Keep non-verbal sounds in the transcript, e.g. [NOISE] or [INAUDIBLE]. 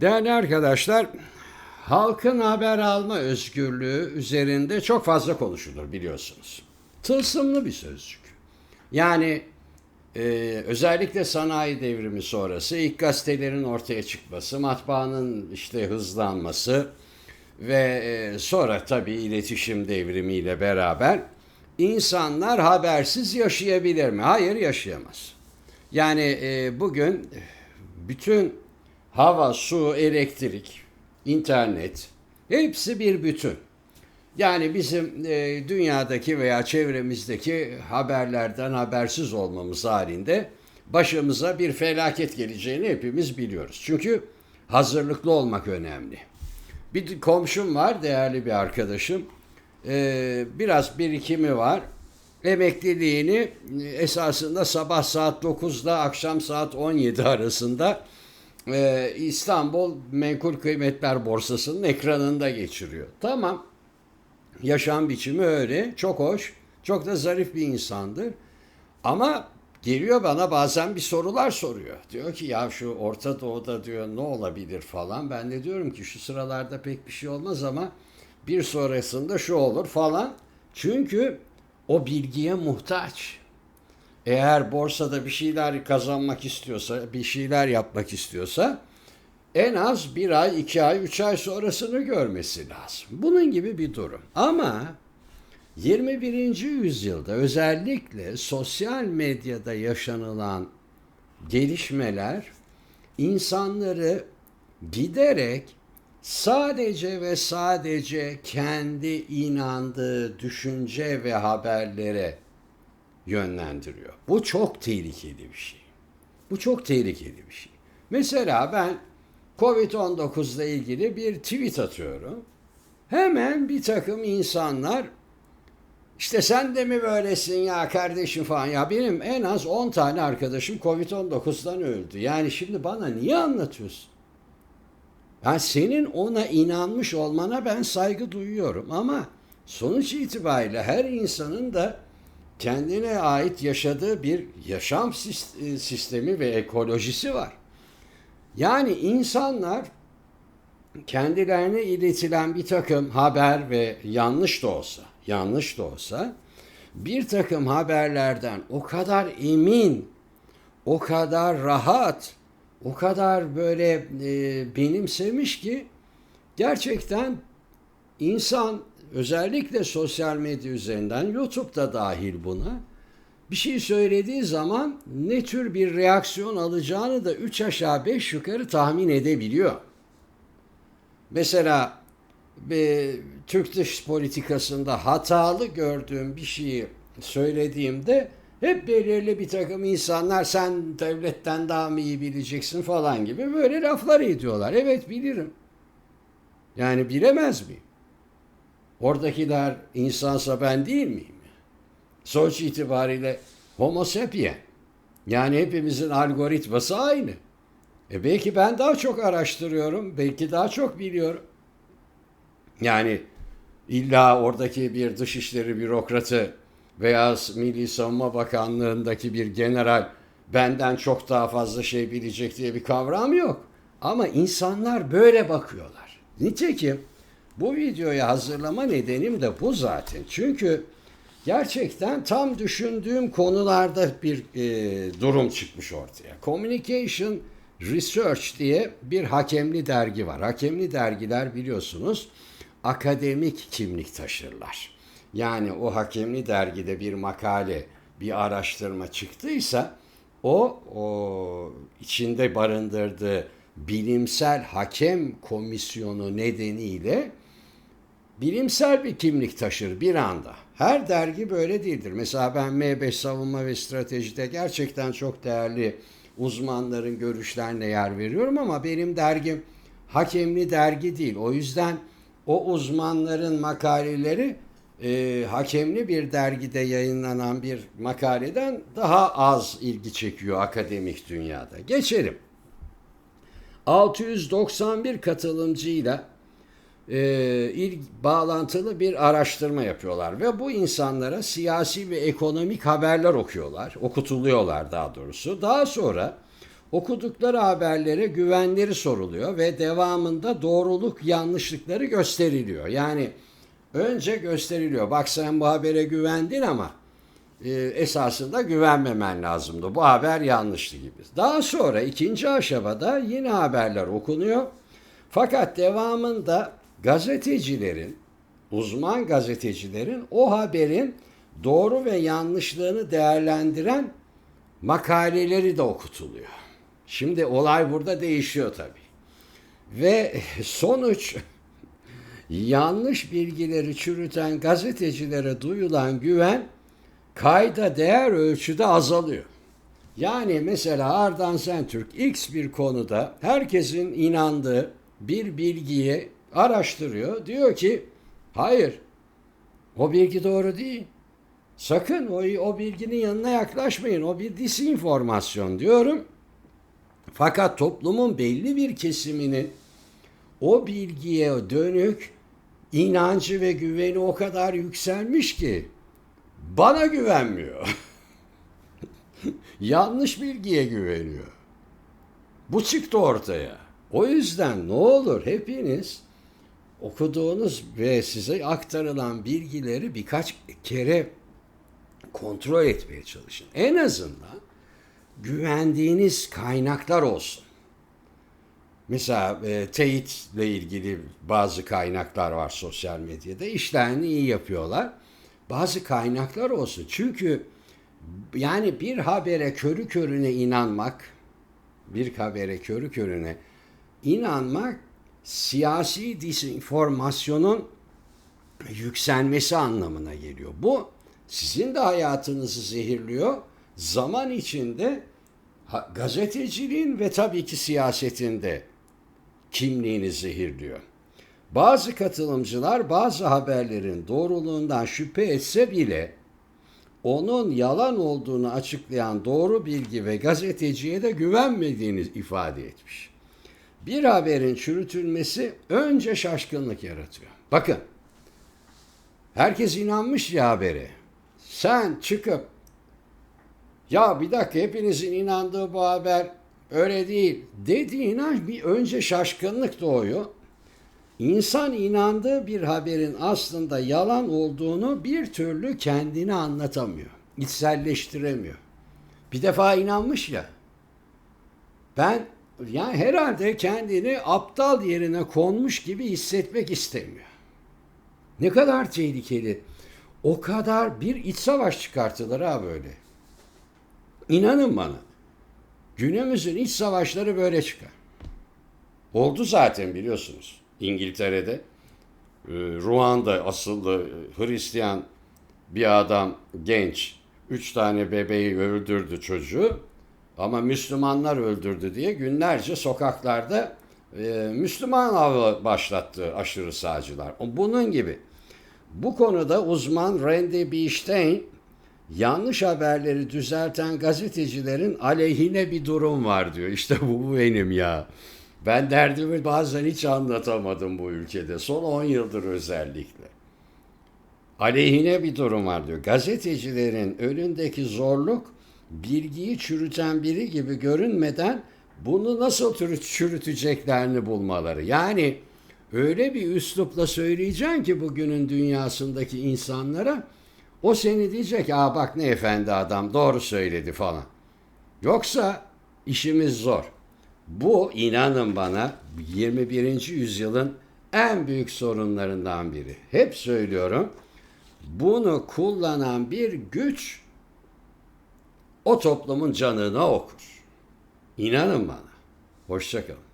Değerli arkadaşlar, halkın haber alma özgürlüğü üzerinde çok fazla konuşulur biliyorsunuz. Tılsımlı bir sözcük. Yani e, özellikle sanayi devrimi sonrası ilk gazetelerin ortaya çıkması, matbaanın işte hızlanması ve e, sonra tabii iletişim devrimiyle beraber insanlar habersiz yaşayabilir mi? Hayır yaşayamaz. Yani e, bugün bütün hava, su, elektrik, internet hepsi bir bütün. Yani bizim e, dünyadaki veya çevremizdeki haberlerden habersiz olmamız halinde başımıza bir felaket geleceğini hepimiz biliyoruz. Çünkü hazırlıklı olmak önemli. Bir komşum var, değerli bir arkadaşım. E, biraz birikimi var. Emekliliğini e, esasında sabah saat 9'da akşam saat 17 arasında e, İstanbul Menkul Kıymetler Borsası'nın ekranında geçiriyor. Tamam. Yaşam biçimi öyle. Çok hoş. Çok da zarif bir insandır. Ama geliyor bana bazen bir sorular soruyor. Diyor ki ya şu Orta Doğu'da diyor ne olabilir falan. Ben de diyorum ki şu sıralarda pek bir şey olmaz ama bir sonrasında şu olur falan. Çünkü o bilgiye muhtaç. Eğer borsada bir şeyler kazanmak istiyorsa, bir şeyler yapmak istiyorsa en az bir ay, iki ay, üç ay sonrasını görmesi lazım. Bunun gibi bir durum. Ama 21. yüzyılda özellikle sosyal medyada yaşanılan gelişmeler insanları giderek sadece ve sadece kendi inandığı düşünce ve haberlere yönlendiriyor. Bu çok tehlikeli bir şey. Bu çok tehlikeli bir şey. Mesela ben Covid-19 ile ilgili bir tweet atıyorum. Hemen bir takım insanlar işte sen de mi böylesin ya kardeşim falan ya benim en az 10 tane arkadaşım Covid-19'dan öldü. Yani şimdi bana niye anlatıyorsun? Yani senin ona inanmış olmana ben saygı duyuyorum ama sonuç itibariyle her insanın da kendine ait yaşadığı bir yaşam sistemi ve ekolojisi var. Yani insanlar kendilerine iletilen bir takım haber ve yanlış da olsa, yanlış da olsa bir takım haberlerden o kadar emin, o kadar rahat, o kadar böyle e, benimsemiş ki gerçekten insan özellikle sosyal medya üzerinden YouTube'da dahil buna bir şey söylediği zaman ne tür bir reaksiyon alacağını da 3 aşağı 5 yukarı tahmin edebiliyor. Mesela bir Türk dış politikasında hatalı gördüğüm bir şeyi söylediğimde hep belirli bir takım insanlar sen devletten daha mı iyi bileceksin falan gibi böyle laflar ediyorlar. Evet bilirim. Yani bilemez miyim? Oradakiler insansa ben değil miyim? Sonuç itibariyle homo sapien. Yani hepimizin algoritması aynı. E belki ben daha çok araştırıyorum, belki daha çok biliyorum. Yani illa oradaki bir dışişleri bürokratı veya Milli Savunma Bakanlığı'ndaki bir general benden çok daha fazla şey bilecek diye bir kavram yok. Ama insanlar böyle bakıyorlar. Nitekim bu videoyu hazırlama nedenim de bu zaten. Çünkü gerçekten tam düşündüğüm konularda bir e, durum çıkmış ortaya. Communication Research diye bir hakemli dergi var. Hakemli dergiler biliyorsunuz akademik kimlik taşırlar. Yani o hakemli dergide bir makale, bir araştırma çıktıysa o, o içinde barındırdığı bilimsel hakem komisyonu nedeniyle bilimsel bir kimlik taşır bir anda. Her dergi böyle değildir. Mesela ben M5 Savunma ve Strateji'de gerçekten çok değerli uzmanların görüşlerine yer veriyorum ama benim dergim hakemli dergi değil. O yüzden o uzmanların makaleleri e, hakemli bir dergide yayınlanan bir makaleden daha az ilgi çekiyor akademik dünyada. Geçelim. 691 katılımcıyla e, il, bağlantılı bir araştırma yapıyorlar ve bu insanlara siyasi ve ekonomik haberler okuyorlar, okutuluyorlar daha doğrusu. Daha sonra okudukları haberlere güvenleri soruluyor ve devamında doğruluk yanlışlıkları gösteriliyor. Yani önce gösteriliyor. Bak sen bu habere güvendin ama e, esasında güvenmemen lazımdı. Bu haber yanlıştı gibi. Daha sonra ikinci aşamada yine haberler okunuyor. Fakat devamında gazetecilerin, uzman gazetecilerin o haberin doğru ve yanlışlığını değerlendiren makaleleri de okutuluyor. Şimdi olay burada değişiyor tabii. Ve sonuç yanlış bilgileri çürüten gazetecilere duyulan güven kayda değer ölçüde azalıyor. Yani mesela Ardan Sentürk X bir konuda herkesin inandığı bir bilgiyi araştırıyor. Diyor ki hayır o bilgi doğru değil. Sakın o, o bilginin yanına yaklaşmayın. O bir disinformasyon diyorum. Fakat toplumun belli bir kesiminin o bilgiye dönük inancı ve güveni o kadar yükselmiş ki bana güvenmiyor. [LAUGHS] Yanlış bilgiye güveniyor. Bu çıktı ortaya. O yüzden ne olur hepiniz okuduğunuz ve size aktarılan bilgileri birkaç kere kontrol etmeye çalışın. En azından güvendiğiniz kaynaklar olsun. Mesela e, teyitle ilgili bazı kaynaklar var sosyal medyada. İşlerini iyi yapıyorlar. Bazı kaynaklar olsun. Çünkü yani bir habere körü körüne inanmak, bir habere körü körüne inanmak siyasi disinformasyonun yükselmesi anlamına geliyor. Bu sizin de hayatınızı zehirliyor. Zaman içinde gazeteciliğin ve tabii ki siyasetinde kimliğini zehirliyor. Bazı katılımcılar bazı haberlerin doğruluğundan şüphe etse bile onun yalan olduğunu açıklayan doğru bilgi ve gazeteciye de güvenmediğini ifade etmiş. Bir haberin çürütülmesi önce şaşkınlık yaratıyor. Bakın, herkes inanmış ya habere. Sen çıkıp ya bir dakika hepinizin inandığı bu haber öyle değil dediğin an bir önce şaşkınlık doğuyor. İnsan inandığı bir haberin aslında yalan olduğunu bir türlü kendine anlatamıyor. içselleştiremiyor. Bir defa inanmış ya. Ben yani herhalde kendini aptal yerine konmuş gibi hissetmek istemiyor. Ne kadar tehlikeli. O kadar bir iç savaş çıkartılır ha böyle. İnanın bana. Günümüzün iç savaşları böyle çıkar. Oldu zaten biliyorsunuz. İngiltere'de e, Ruanda asıllı e, Hristiyan bir adam genç üç tane bebeği öldürdü çocuğu ama Müslümanlar öldürdü diye günlerce sokaklarda e, Müslüman avı başlattı aşırı sağcılar. Bunun gibi. Bu konuda uzman Randy B. Stein yanlış haberleri düzelten gazetecilerin aleyhine bir durum var diyor. İşte bu, bu benim ya. Ben derdimi bazen hiç anlatamadım bu ülkede. Son 10 yıldır özellikle. Aleyhine bir durum var diyor. Gazetecilerin önündeki zorluk bilgiyi çürüten biri gibi görünmeden bunu nasıl çürüteceklerini bulmaları. Yani öyle bir üslupla söyleyeceksin ki bugünün dünyasındaki insanlara o seni diyecek aa bak ne efendi adam doğru söyledi falan. Yoksa işimiz zor. Bu inanın bana 21. yüzyılın en büyük sorunlarından biri. Hep söylüyorum. Bunu kullanan bir güç o toplumun canına okur. İnanın bana. Hoşçakalın.